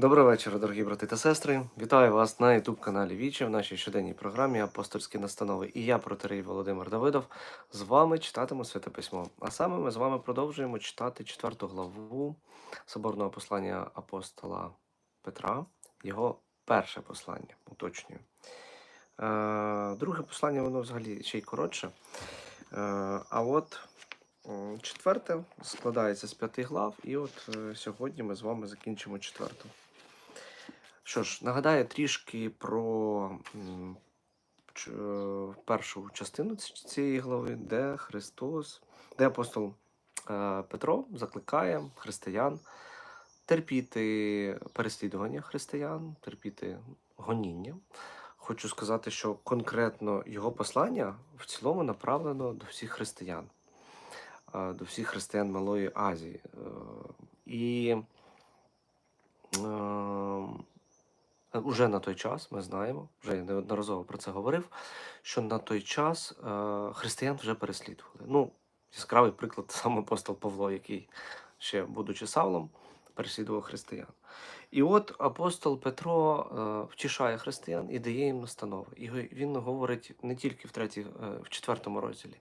Доброго вечора, дорогі брати та сестри. Вітаю вас на youtube каналі Вічі в нашій щоденній програмі Апостольські настанови. І я, протерей Володимир Давидов, з вами читатиму Святе Письмо. А саме ми з вами продовжуємо читати четверту главу соборного послання апостола Петра, його перше послання, уточнюю. Е, друге послання, воно взагалі ще й коротше. Е, а от четверте складається з п'яти глав, і от е, сьогодні ми з вами закінчимо четверту. Що ж, нагадаю трішки про е, першу частину цієї глави, де Христос, де апостол е, Петро закликає християн терпіти переслідування християн, терпіти гоніння. Хочу сказати, що конкретно його послання в цілому направлено до всіх християн, е, до всіх християн Малої Азії. І е, Уже на той час ми знаємо, вже я неодноразово про це говорив, що на той час е, християн вже переслідували. Ну, яскравий приклад сам апостол Павло, який ще, будучи Савлом, переслідував християн. І от апостол Петро е, втішає християн і дає їм настанови. І він говорить не тільки в третій, е, в четвертому розділі,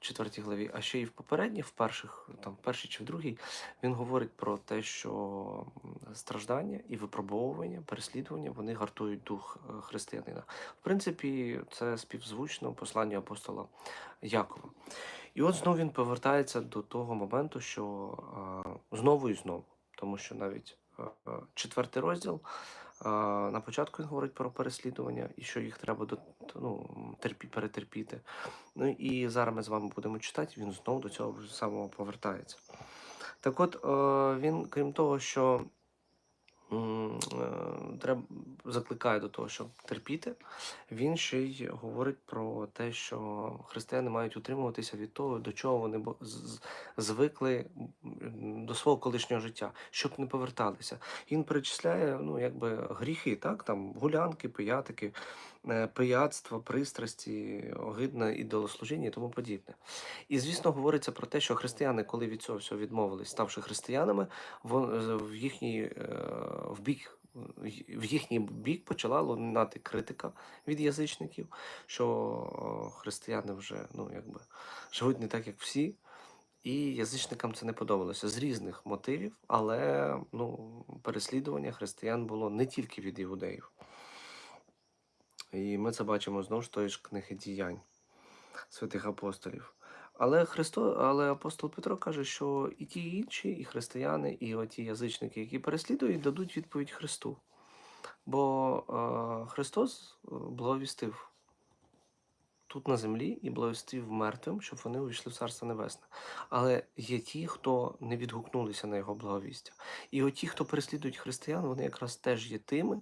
в четвертій главі, а ще й в попередніх, в перших, там, в першій чи в другій, він говорить про те, що страждання і випробовування, переслідування вони гартують дух е, християнина. В принципі, це співзвучно посланню апостола Якова. І от знову він повертається до того моменту, що знову і знову, тому що навіть четвертий розділ. е, На початку він говорить про переслідування і що їх треба до, ну, терпі, перетерпіти. Ну і зараз ми з вами будемо читати, він знову до цього самого повертається. Так от, е, він, крім того, що е, треба закликає до того, щоб терпіти, він ще й говорить про те, що християни мають утримуватися від того, до чого вони звикли до свого колишнього життя, щоб не поверталися. Він перечисляє ну, якби гріхи, так? там гулянки, пиятики, е, пияцтво, пристрасті, огидне ідолослужіння і тому подібне. І, звісно, говориться про те, що християни, коли від цього всього відмовились, ставши християнами, в їхній е, в бік. В їхній бік почала лунати критика від язичників, що е, християни вже ну, якби, живуть не так, як всі, і язичникам це не подобалося з різних мотивів, але ну, переслідування християн було не тільки від іудеїв. І ми це бачимо знову ж тої ж книги діянь святих апостолів. Але Христо, але апостол Петро каже, що і ті і інші, і християни, і оті язичники, які переслідують, дадуть відповідь Христу. Бо е, Христос е, благовістив тут на землі і благовістив мертвим, щоб вони увійшли в Царство Небесне. Але є ті, хто не відгукнулися на його благовістя. І оті, хто переслідують християн, вони якраз теж є тими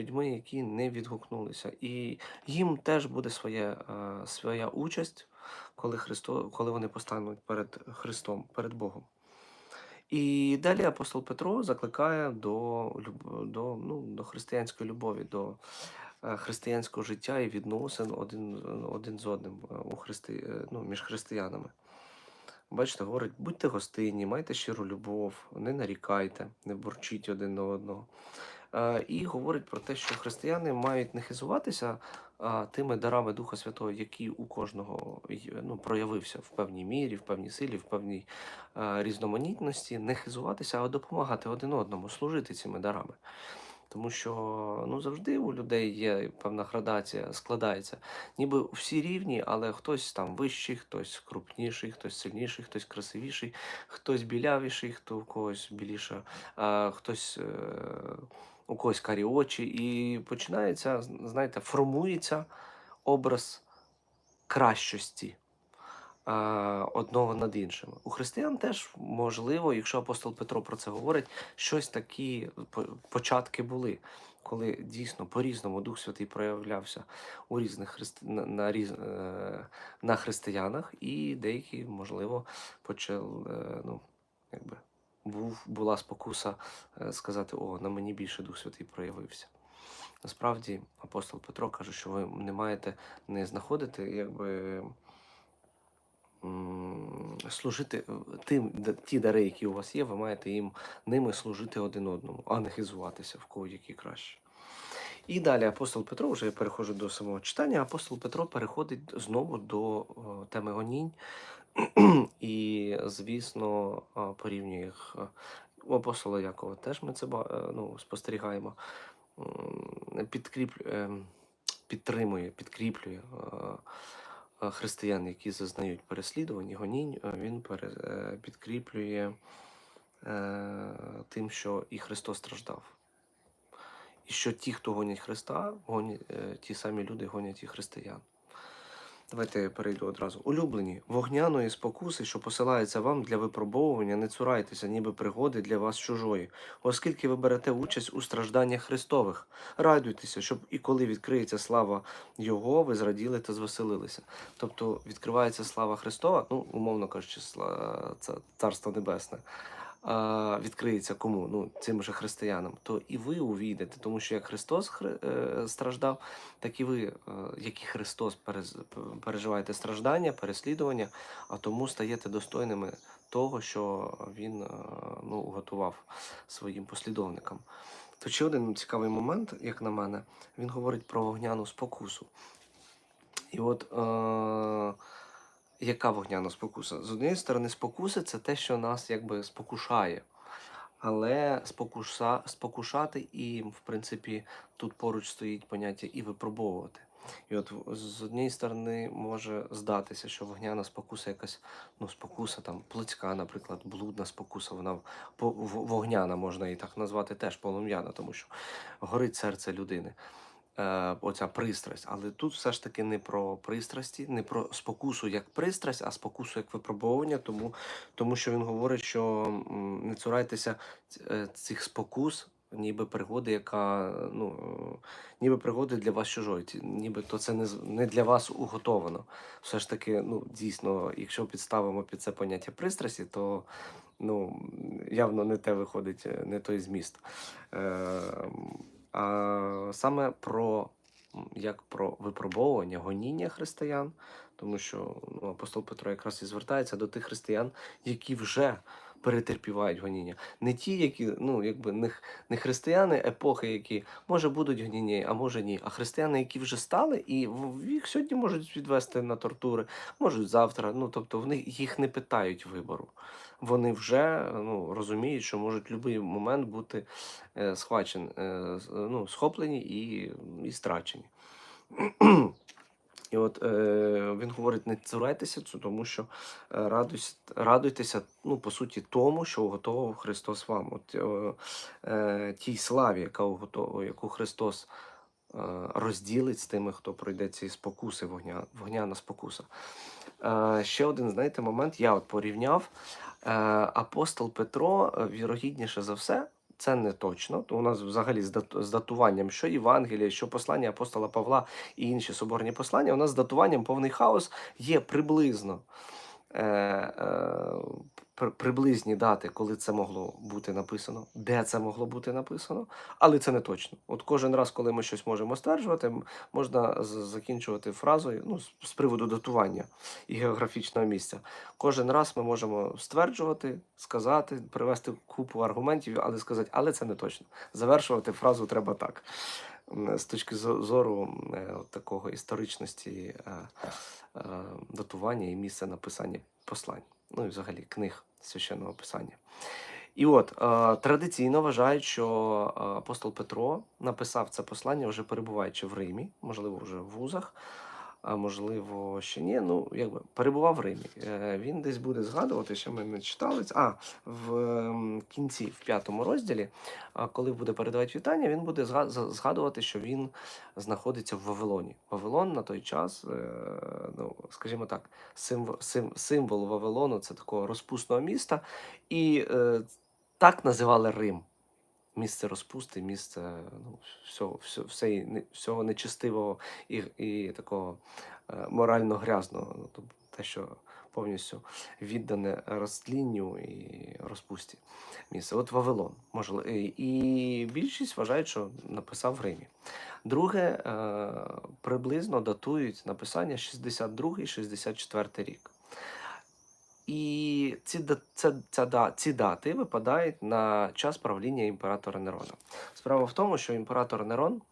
людьми, які не відгукнулися. І їм теж буде своє, е, своя участь, коли, Христо, коли вони постануть перед Христом, перед Богом. І далі апостол Петро закликає до, до, ну, до християнської любові, до християнського життя і відносин один, один з одним е, у христи, е, ну, між християнами. Бачите, говорить, будьте гостинні, майте щиру любов, не нарікайте, не бурчіть один на одного. Е, І говорить про те, що християни мають не хизуватися тими дарами Духа Святого, які у кожного ну, проявився в певній мірі, в певній силі, в певній е, різноманітності, не хизуватися, а допомагати один одному, служити цими дарами. Тому що ну, завжди у людей є певна градація, складається. Ніби всі рівні, але хтось там вищий, хтось крупніший, хтось сильніший, хтось красивіший, хтось білявіший, хто у когось біліша, а хтось е, у когось карі очі. І починається, знаєте, формується образ кращості одного над іншим. У християн теж можливо, якщо апостол Петро про це говорить, щось такі початки були, коли дійсно по-різному Дух Святий проявлявся у різних христи... на, на, е, на християнах, і деякі, можливо, почали, е, ну, якби. Був, була спокуса е, сказати, о, на мені більше Дух Святий проявився. Насправді, апостол Петро каже, що ви не маєте не знаходити якби служити е, тим, ті дари, які у вас є, ви маєте їм ними служити один одному, а не хизуватися в кого які краще. І далі апостол Петро, вже я переходжу до самого читання. Апостол Петро переходить знову до теми гонінь, і, звісно, порівнює їх. У апостола Якова теж ми це е, ну, спостерігаємо. М, Підкріплю, ем, підтримує, підкріплює е, е, християн, які зазнають переслідувань і гонінь, е, він е, підкріплює е, тим, що і Христос страждав. І що ті, хто гонять Христа, гонять, е, ті самі люди гонять і християн. Давайте я перейду одразу. Улюблені, вогняної спокуси, що посилається вам для випробовування, не цурайтеся, ніби пригоди для вас чужої, оскільки ви берете участь у стражданнях Христових. Радуйтеся, щоб і коли відкриється слава Його, ви зраділи та звеселилися. Тобто відкривається слава Христова, ну, умовно кажучи, це Царство Небесне. Відкриється кому? Ну, цим же християнам, то і ви увійдете, тому що як Христос хри- е, страждав, так і ви, е, як і Христос, перез- переживаєте страждання, переслідування, а тому стаєте достойними того, що Він е, ну, готував своїм послідовникам. То ще один цікавий момент, як на мене, він говорить про вогняну спокусу. І от е, яка вогняна спокуса? З однієї сторони, спокуси це те, що нас якби спокушає. Але спокуша, спокушати і, в принципі, тут поруч стоїть поняття і випробовувати. І от з однієї сторони може здатися, що вогняна спокуса якась ну, спокуса там плотська, наприклад, блудна спокуса, вона вогняна можна і так назвати теж полум'яна, тому що горить серце людини. Е, оця пристрасть. Але тут все ж таки не про пристрасті, не про спокусу як пристрасть, а спокусу як випробовування, тому, тому що він говорить, що не цурайтеся е, цих спокус, ніби пригоди, яка ну, е, ніби пригоди для вас чужої, ніби то це не, не для вас уготовано. Все ж таки, ну дійсно, якщо підставимо під це поняття пристрасті, то ну, явно не те виходить, не той зміст. Е, саме про як про випробовування, гоніння християн, тому що ну, апостол Петро якраз і звертається до тих християн, які вже перетерпівають гоніння. Не ті, які ну якби не, не християни епохи, які може будуть гоніння, а може ні, а християни, які вже стали, і їх сьогодні можуть відвести на тортури, можуть завтра. Ну тобто в них їх не питають вибору. Вони вже ну, розуміють, що можуть в будь-який момент бути е, схвачені, е, ну, схоплені і, і страчені. І от е, він говорить: не цурайтеся тому що е, радуйтеся, ну, по суті, тому, що уготовив Христос вам. От, е, е, тій славі, яка уготов, яку Христос е, розділить з тими, хто пройде ці спокуси, вогня, вогняна спокуса. Е, ще один, знаєте, момент, я от порівняв. Е, апостол Петро, е, вірогідніше за все, це не точно. То у нас взагалі з датуванням, що Євангелія, що послання апостола Павла і інші соборні послання, у нас з датуванням повний хаос є приблизно. При- приблизні дати, коли це могло бути написано, де це могло бути написано, але це не точно. От кожен раз, коли ми щось можемо стверджувати, можна закінчувати фразою ну, з, приводу датування і географічного місця. Кожен раз ми можемо стверджувати, сказати, привести купу аргументів, але сказати, але це не точно. Завершувати фразу треба так. З точки зору е, от такого історичності е, е, датування і місця написання послань, ну і взагалі книг священного писання. І от е, традиційно вважають, що е, апостол Петро написав це послання, вже перебуваючи в Римі, можливо, вже в вузах, а можливо, ще ні. Ну, якби перебував в Римі. Е, він десь буде згадувати, що ми не читали. А в кінці, в п'ятому розділі, коли буде передавати вітання, він буде згадувати, що він знаходиться в Вавилоні. Вавилон на той час, е, ну скажімо так, символ, Вавилону це такого розпусного міста, і е, так називали Рим. Місце розпусти, місце ну, всього, всього, всього нечистивого і, і такого е, морально грязного. Ну, тобто те, що повністю віддане розтлінню і розпусті місце. От Вавилон. Можливо, і більшість вважають, що написав в Римі. Друге, е, приблизно датують написання 62-64 рік. І ці, це, ця, ці дати випадають на час правління імператора Нерона. Справа в тому, що імператор Нерон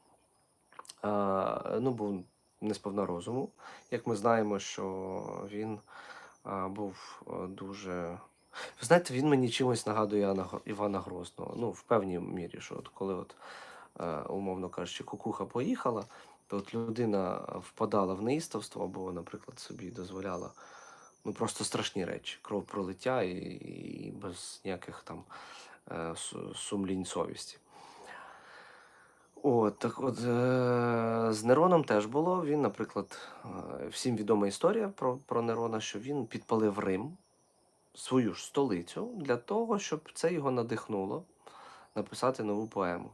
а, ну, був не сповна розуму. Як ми знаємо, що він а, був дуже. Ви знаєте, він мені чимось нагадує Івана Грозного. Ну, в певній мірі, що от коли, от, е, умовно кажучи, кукуха поїхала, то от людина впадала в неїставство або, наприклад, собі дозволяла ну, просто страшні речі, кровопролиття і, і без ніяких там е, сумлінь совісті. От, так от е, з Нероном теж було. Він, наприклад, е, всім відома історія про, про Нерона, що він підпалив Рим, свою ж столицю, для того, щоб це його надихнуло написати нову поему.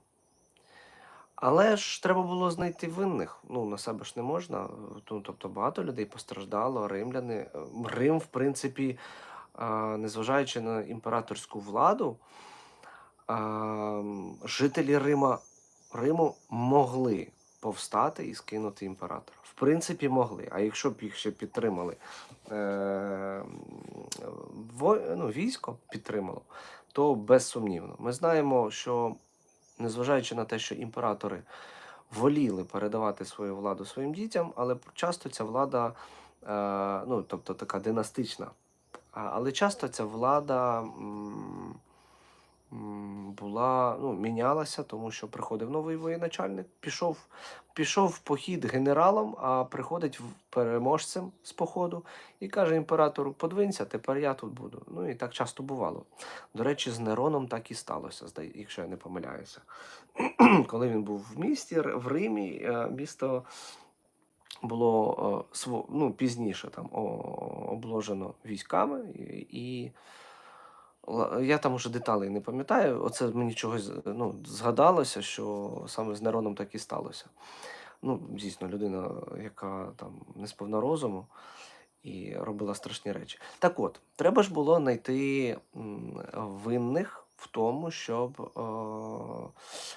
Але ж треба було знайти винних. Ну, на себе ж не можна. Ну, тобто багато людей постраждало, римляни. Е, Рим, в принципі, незважаючи на імператорську владу, жителі Рима, Риму могли повстати і скинути імператора. В принципі, могли. А якщо б їх ще підтримали е, м, во- ну, військо підтримало, то безсумнівно. Ми знаємо, що незважаючи на те, що імператори воліли передавати свою владу своїм дітям, але часто ця влада, е, ну тобто така династична, але часто ця влада була, ну, мінялася, тому що приходив новий воєначальник, пішов, пішов в похід генералом, а приходить переможцем з походу і каже імператору: подвинься, тепер я тут буду. Ну і так часто бувало. До речі, з Нероном так і сталося, якщо я не помиляюся. Коли він був в місті, в Римі, е, місто було е, ну, пізніше там обложено військами, і, я там уже деталей не пам'ятаю. Оце мені чогось ну, згадалося, що саме з Нероном так і сталося. Ну, дійсно, людина, яка там не сповна розуму і робила страшні речі. Так от, треба ж було знайти винних в тому, щоб е,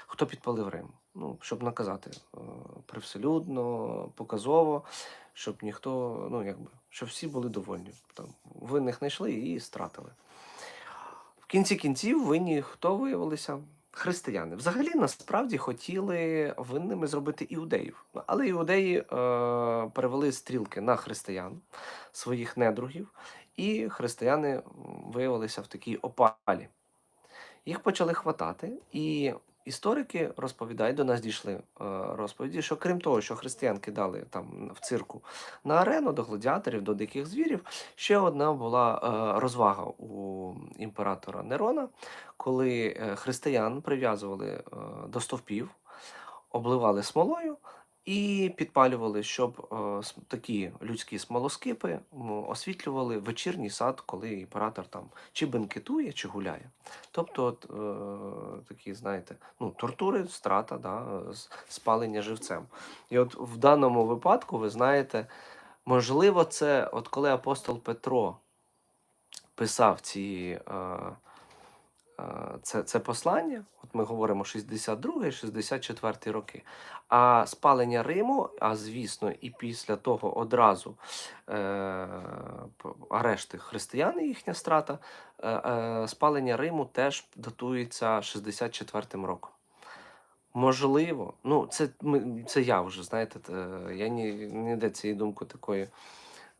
хто підпалив Рим. Ну, щоб наказати е, привселюдно, показово, щоб ніхто, ну якби, щоб всі були довольні. Там, винних знайшли і стратили. Кінці кінців винні хто виявилися? Християни. Взагалі насправді хотіли винними зробити іудеїв. Але іудеї е, перевели стрілки на християн, своїх недругів, і християни виявилися в такій опалі. Їх почали хватати, і історики розповідають, до нас дійшли е, розповіді, що крім того, що християн кидали там в цирку на арену до гладіаторів, до диких звірів, ще одна була е, розвага у імператора Нерона, коли е, християн прив'язували до стовпів, обливали смолою. І підпалювали, щоб е, такі людські смолоскипи освітлювали вечірній сад, коли імператор там чи бенкетує, чи гуляє. Тобто, от, е, такі, знаєте, ну, тортури, страта, да, спалення живцем. І от в даному випадку, ви знаєте, можливо, це от коли апостол Петро писав ці. Е, е, це, це послання, ми говоримо 62 64 роки. А спалення Риму, а звісно, і після того одразу е, арешти християн і їхня страта, е, е, спалення Риму теж датується 64 роком. Можливо, ну це, це я вже, знаєте, я ні, ніде цієї думки такої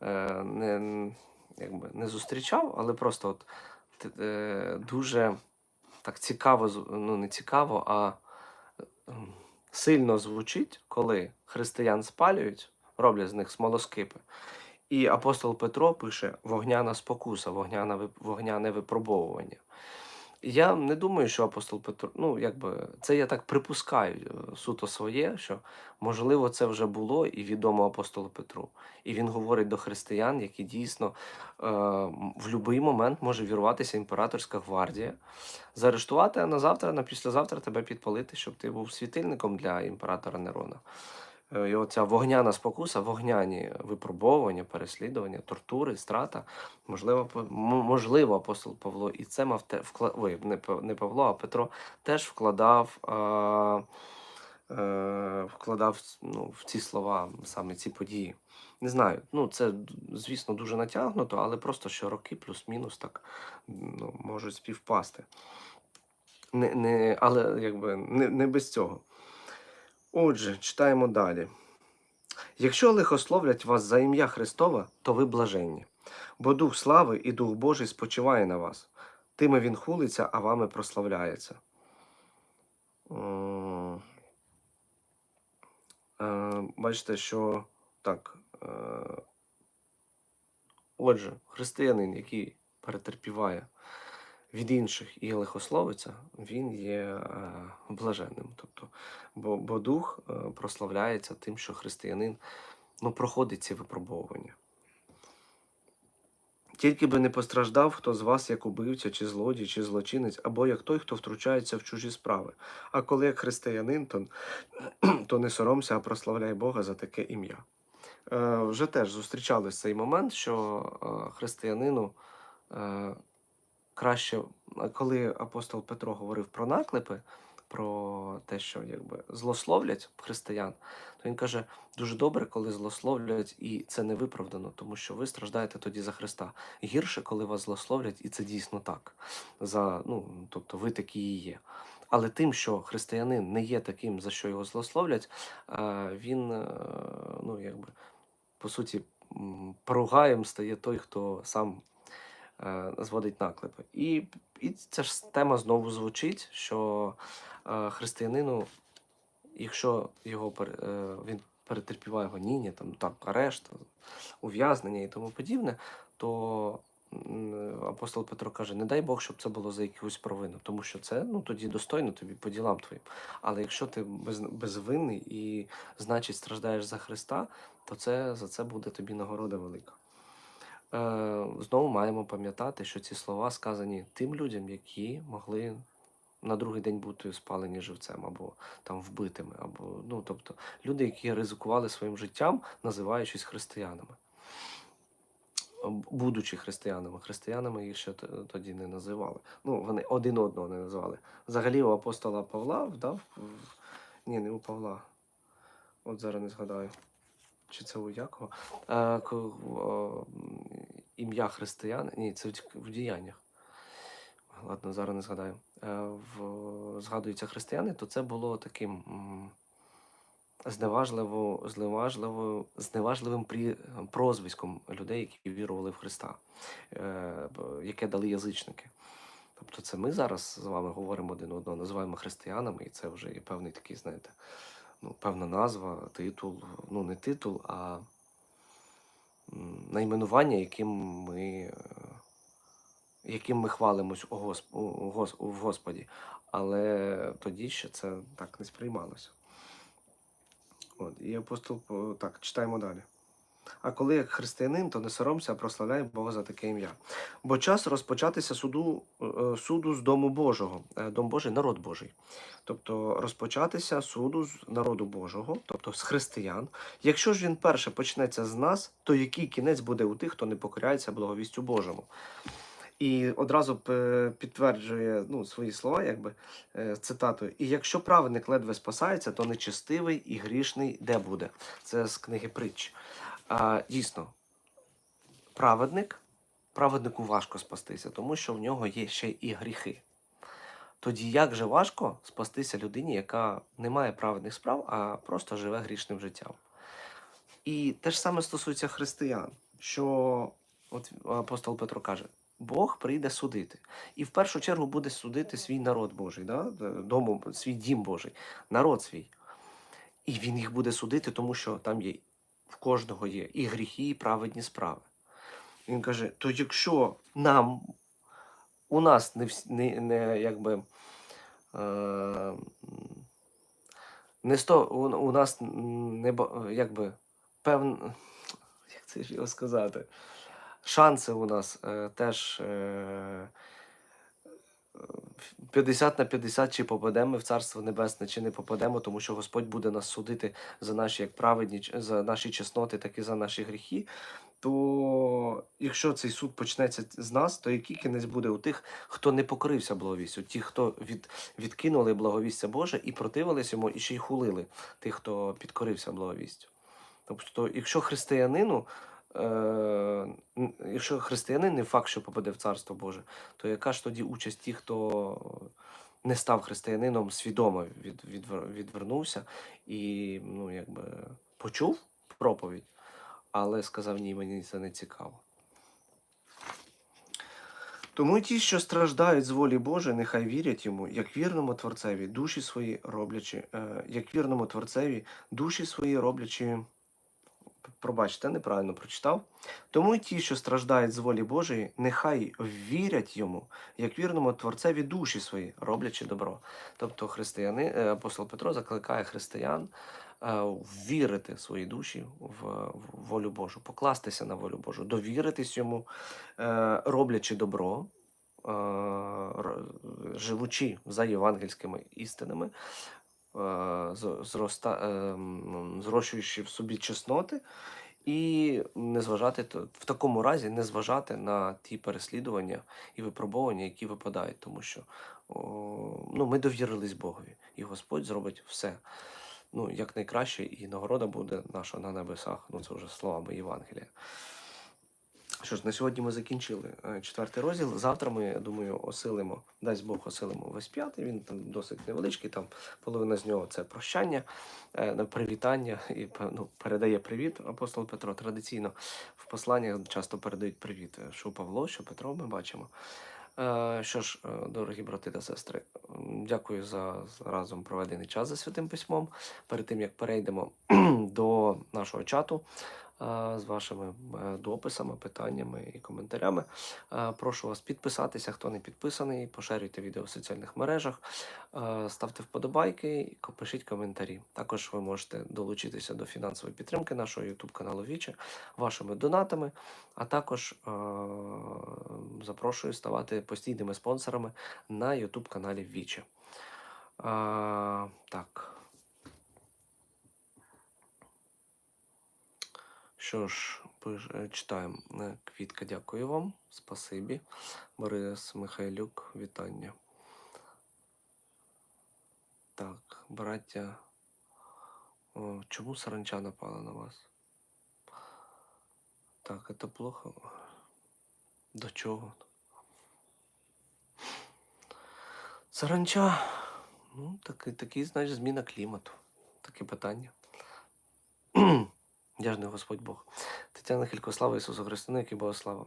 е, не, якби, не зустрічав, але просто от, е, дуже так цікаво, ну не цікаво, а ем, сильно звучить, коли християн спалюють, роблять з них смолоскипи. І апостол Петро пише вогняна спокуса, вогняне випробовування. Я не думаю, що апостол Петро, ну якби це я так припускаю е, суто своє, що можливо це вже було і відомо апостолу Петру. І він говорить до християн, які дійсно е, в будь-який момент може вірватися імператорська гвардія, заарештувати, а на завтра, на післязавтра тебе підпалити, щоб ти був світильником для імператора Нерона. Е, І оця вогняна спокуса, вогняні випробовування, переслідування, тортури, страта. Можливо, можливо, апостол Павло і це мав те вкла... Ой, не, Павло, а Петро теж вкладав а, е, вкладав ну, в ці слова саме ці події. Не знаю, ну це, звісно, дуже натягнуто, але просто що роки плюс-мінус так ну, можуть співпасти. Не, не, але якби не, не без цього. Отже, читаємо далі. Якщо лихословлять вас за ім'я Христова, то ви блаженні, бо Дух слави і Дух Божий спочиває на вас. Тими він хулиться, а вами прославляється. Е, Бачите, що так. е, Отже, християнин, який перетерпіває від інших і лихословиться, він є е, блаженним. Тобто, бо, бо дух е, прославляється тим, що християнин ну, проходить ці випробовування. Тільки би не постраждав хто з вас як убивця, чи злодій, чи злочинець, або як той, хто втручається в чужі справи. А коли як християнин, то, то не соромся, а прославляй Бога за таке ім'я. Е, вже теж зустрічались цей момент, що е, християнину е, краще, коли апостол Петро говорив про наклепи, про те, що якби злословлять християн, то він каже: дуже добре, коли злословлять, і це не виправдано, тому що ви страждаєте тоді за Христа. Гірше, коли вас злословлять, і це дійсно так. За, ну, тобто ви такі і є. Але тим, що християнин не є таким, за що його злословлять, е, він, е, ну, якби, по суті, поругаєм стає той, хто сам е, зводить наклепи. І, і ця ж тема знову звучить, що е, християнину, якщо його е, він перетерпіває гоніння, там так, арешт, ув'язнення і тому подібне, то апостол Петро каже: не дай Бог, щоб це було за якусь провину, тому що це ну тоді достойно тобі по ділам твоїм. Але якщо ти без, безвинний і значить страждаєш за Христа, то це за це буде тобі нагорода велика. Е, знову маємо пам'ятати, що ці слова сказані тим людям, які могли на другий день бути спалені живцем або там вбитими, або ну тобто люди, які ризикували своїм життям, називаючись християнами. Будучи християнами, християнами їх ще тоді не називали. Ну, вони один одного не називали. Взагалі у апостола Павла вдав. Ні, не у Павла. От зараз не згадаю. Чи це у Якова? Е, ім'я християн. Ні, це в діяннях. Ладно, зараз не згадаю. Е, в, згадуються християни, то це було таким зневажливо, зневажливо, зневажливим прі, прозвиськом людей, які вірували в Христа, е, яке дали язичники. Тобто це ми зараз з вами говоримо один одного, називаємо християнами, і це вже є певний такий, знаєте, ну, певна назва, титул, ну не титул, а найменування, яким ми, яким ми хвалимось у Госп, у Гос, у- Господі. Але тоді ще це так не сприймалося. От, і апостол так, читаємо далі. А коли як християнин, то не соромся, а прославляй Бога за таке ім'я. Бо час розпочатися суду, е, суду з дому Божого, Е, дом Божий, народ Божий. Тобто розпочатися суду з народу Божого, тобто з християн. Якщо ж він перше почнеться з нас, то який кінець буде у тих, хто не покоряється благовістю Божому? І одразу підтверджує ну, свої слова, якби е, цитатою. І якщо праведник ледве спасається, то нечестивий і грішний де буде? Це з книги притч. А, дійсно, праведник, праведнику важко спастися, тому що в нього є ще і гріхи. Тоді як же важко спастися людині, яка не має праведних справ, а просто живе грішним життям? І те ж саме стосується християн, що от апостол Петро каже: Бог прийде судити. І в першу чергу буде судити свій народ Божий, да? Дому, свій дім Божий, народ свій. І він їх буде судити, тому що там є в кожного є і гріхи, і праведні справи. Він каже: то якщо нам у нас не, не, не якби. Е, не сто, у, у нас не якби певн, як це ж його сказати? Шанси у нас е, теж е, 50 на 50, чи попадемо ми в Царство Небесне, чи не попадемо, тому що Господь буде нас судити за наші як праведні, за наші чесноти, так і за наші гріхи. То якщо цей суд почнеться з нас, то який кінець буде у тих, хто не покорився благовістю, ті, хто від, відкинули благовістя Боже і противились йому, і ще й хулили тих, хто підкорився благовістю. Тобто, якщо християнину, якщо християнин не факт, що попаде в Царство Боже, то яка ж тоді участь тих, хто не став християнином, свідомо від, відвер- відвернувся і ну, якби почув проповідь, але сказав, ні, мені це не цікаво. Тому ті, що страждають з волі Божої, нехай вірять йому, як вірному творцеві, душі свої роблячи, е, як вірному творцеві, душі свої роблячи. Пробачте, неправильно прочитав. Тому й ті, що страждають з волі Божої, нехай вірять йому, як вірному творцеві душі свої, роблячи добро. Тобто християни, е, апостол Петро закликає християн е, вірити свої душі в, волю Божу, покластися на волю Божу, довіритись йому, е, роблячи добро, живучи за євангельськими істинами, зроста, е, зрощуючи в собі чесноти, і не зважати в такому разі не зважати на ті переслідування і випробування, які випадають, тому що ну, ми довірились Богові, і Господь зробить все. Ну, як найкраще, і нагорода буде наша на небесах. Ну, це вже словами Євангелія. Що ж, на сьогодні ми закінчили е, четвертий розділ. Завтра ми, я думаю, осилимо, дасть Бог осилимо весь п'ятий. Він там досить невеличкий, там половина з нього це прощання, е, привітання і ну, передає привіт. Апостол Петро традиційно в посланнях часто передають привіт. е, Що Павло, що Петро, ми бачимо. Що ж, дорогі брати та сестри, дякую за разом проведений час за святим письмом. Перед тим як перейдемо до нашого чату з вашими е, дописами, питаннями і коментарями, е, прошу вас підписатися, хто не підписаний, поширюйте відео в соціальних мережах, е, ставте вподобайки і пишіть коментарі. Також ви можете долучитися до фінансової підтримки нашого YouTube каналу Віче вашими донатами. А також е- запрошую ставати постійними спонсорами на YouTube каналі Віче. Е- так. Що ж, е, читаємо. Е, Квітка, дякую вам. Спасибі. Борис Михайлюк, вітання. Так, браття. Чому саранча напала на вас? Так, это плохо. До чого? Саранча. Ну, такий, такий, значить, зміна клімату. Таке питання. Я ж не Господь Бог. Тетяна Хилько, слава Ісусу Христу, ну, який Богослава.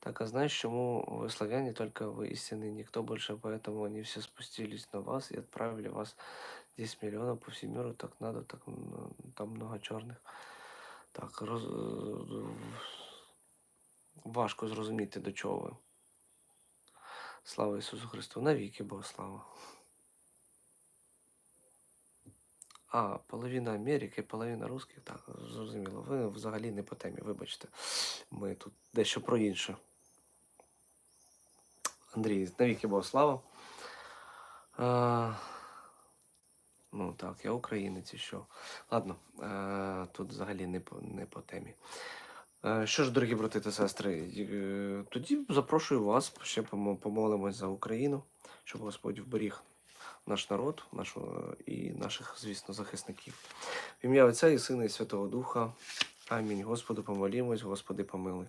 Так, а знаешь, чему вы, славяне, только вы истинные, никто больше, поэтому они все спустились на вас и отправили вас 10 миллионов по всему миру, так надо, так м, там много черных. Так, роз... е, важко зрозуміти, до чого ви. Слава Ісусу Христу, навіки Богослава. А, половина Америки, половина русських, так, зрозуміло. Ви взагалі не по темі, вибачте. Ми тут дещо про інше. Андрій, навіки Богослава. А, ну так, я українець і що. Ладно, е, тут взагалі не по, не по темі. Е, Що ж, дорогі брати та сестри, е, тоді запрошую вас, ще помо- помолимось за Україну, щоб Господь вберіг наш народ, нашу і наших, звісно, захисників. В ім'я Отця і Сина і Святого Духа. Амінь. Господу помолімось, Господи помилуй.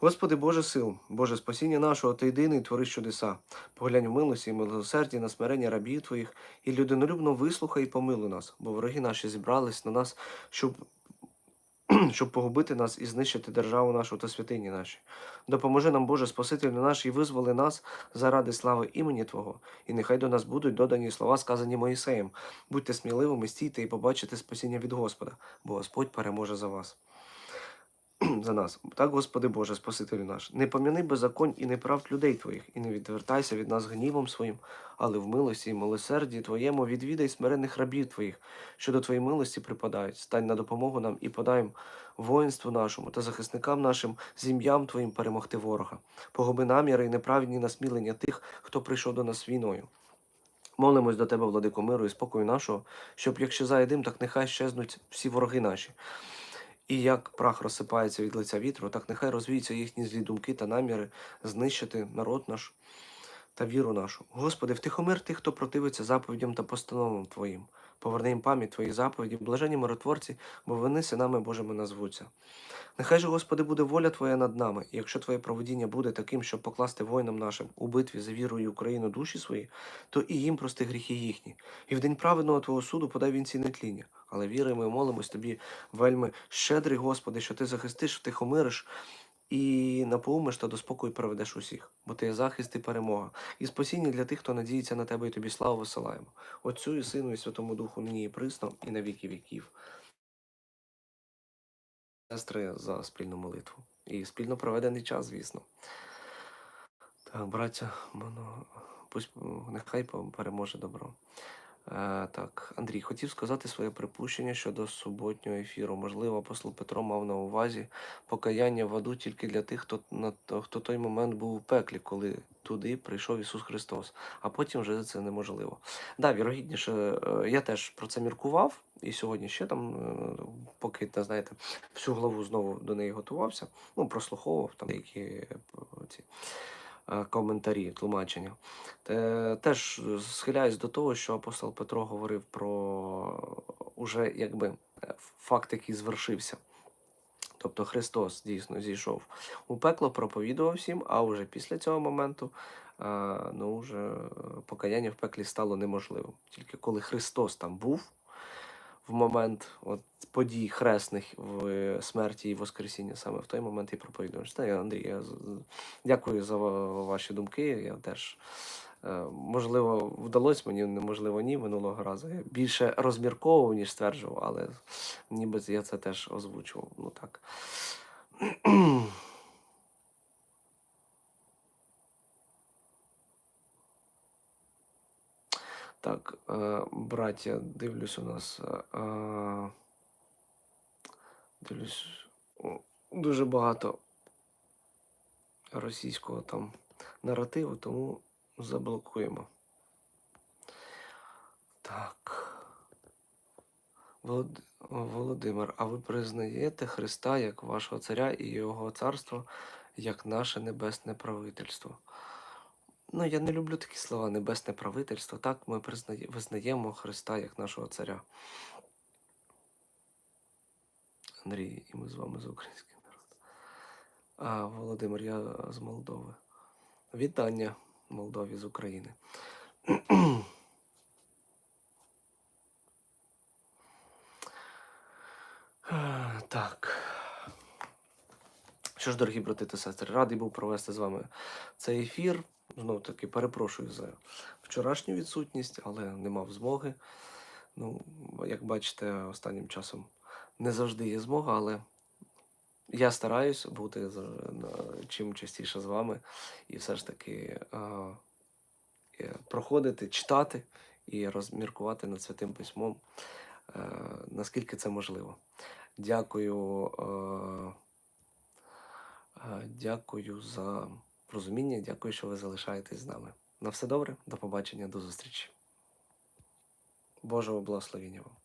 Господи Боже сил, Боже спасіння нашого, Ти єдиний твори чудеса. Поглянь в милості і милосерді на смирення рабів Твоїх, і людинолюбно вислухай і помилуй нас, бо вороги наші зібрались на нас, щоб щоб погубити нас і знищити державу нашу та святині наші. Допоможи нам, Боже, Спасителю наш, і визволи нас заради слави імені Твого, і нехай до нас будуть додані слова, сказані Моїсеєм. Будьте сміливими, стійте і побачите спасіння від Господа, бо Господь переможе за вас. за нас. Так, Господи Боже, Спасителю наш, не пом'яни беззаконь і неправд людей Твоїх, і не відвертайся від нас гнівом своїм, але в милості і милосерді Твоєму відвідай смирених рабів Твоїх, що до Твоєї милості припадають. Стань на допомогу нам і подай воїнству нашому та захисникам нашим з ім'ям Твоїм перемогти ворога. Погуби наміри і неправедні насмілення тих, хто прийшов до нас війною. Молимось до Тебе, владико миру і спокою нашого, щоб як щезає дим, так нехай щезнуть всі вороги наші. І як прах розсипається від лиця вітру, так нехай розвіються їхні злі думки та наміри знищити народ наш та віру нашу. Господи, втихомир тих, хто противиться заповідям та постановам Твоїм. Поверни їм пам'ять Твоїх заповідей, блажені миротворці, бо вони синами Божими назвуться. Нехай же, Господи, буде воля Твоя над нами, і якщо Твоє проведіння буде таким, щоб покласти воїнам нашим у битві за віру і Україну душі свої, то і їм прости гріхи їхні. І в день праведного Твого суду подай вінці нетління. Але віруємо і молимось Тобі, вельми щедрий, Господи, що Ти захистиш, втихомириш і наповниш та до спокою приведеш усіх, бо ти є захист і перемога, і спасіння для тих, хто надіється на тебе, і тобі славу висилаємо. Отцю і Сину, і Святому Духу, нині і присно, і на віки віків. Сестри за спільну молитву. І спільно проведений час, звісно. Так, браття, воно пусть нехай переможе добро. Е, так, Андрій, хотів сказати своє припущення щодо суботнього ефіру. Можливо, апостол Петро мав на увазі покаяння в аду тільки для тих, хто на то- хто той момент був у пеклі, коли туди прийшов Ісус Христос, а потім вже це неможливо. Да, вірогідніше, е, я теж про це міркував, і сьогодні ще там, е, поки не знаєте, всю главу знову до неї готувався. Ну, прослуховував там деякі ці коментарі, тлумачення. Теж схиляюсь до того, що апостол Петро говорив про уже якби е, факт, який звершився. Тобто Христос дійсно зійшов у пекло, проповідував всім, а вже після цього моменту е, ну, вже е, покаяння в пеклі стало неможливим. Тільки коли Христос там був в момент от, подій хресних в смерті і Воскресіння, саме в той момент і проповідував. Читаю, Андрій, я дякую за ваші думки. Я теж. е, Можливо, вдалося мені, неможливо, ні минулого разу. Я більше розмірковував, ніж стверджував, але ніби я це теж озвучував. Ну так. Так, е, браття, дивлюсь у нас. е, е, Дивлюсь, дуже багато російського там наративу, тому заблокуємо. Так. Володимир, а ви признаєте Христа як вашого царя і Його царство як наше небесне правительство? Ну, я не люблю такі слова небесне правительство. Так, ми визнаємо Христа як нашого царя. Андрій, і ми з вами з українським народом. А, Володимир, я з Молдови. Вітання Молдові з України. Так. Що ж, дорогі брати та сестри, радий був провести з вами цей ефір. Знову таки перепрошую за вчорашню відсутність, але не мав змоги. Ну, як бачите, останнім часом не завжди є змога, але я стараюсь бути чим частіше з вами і все ж таки а, е, проходити, читати і розміркувати над святим письмом, е, наскільки це можливо. Дякую. е, е, Дякую за розуміння, дякую, що ви залишаєтесь з нами. На все добре, до побачення, до зустрічі. Божого благословення вам.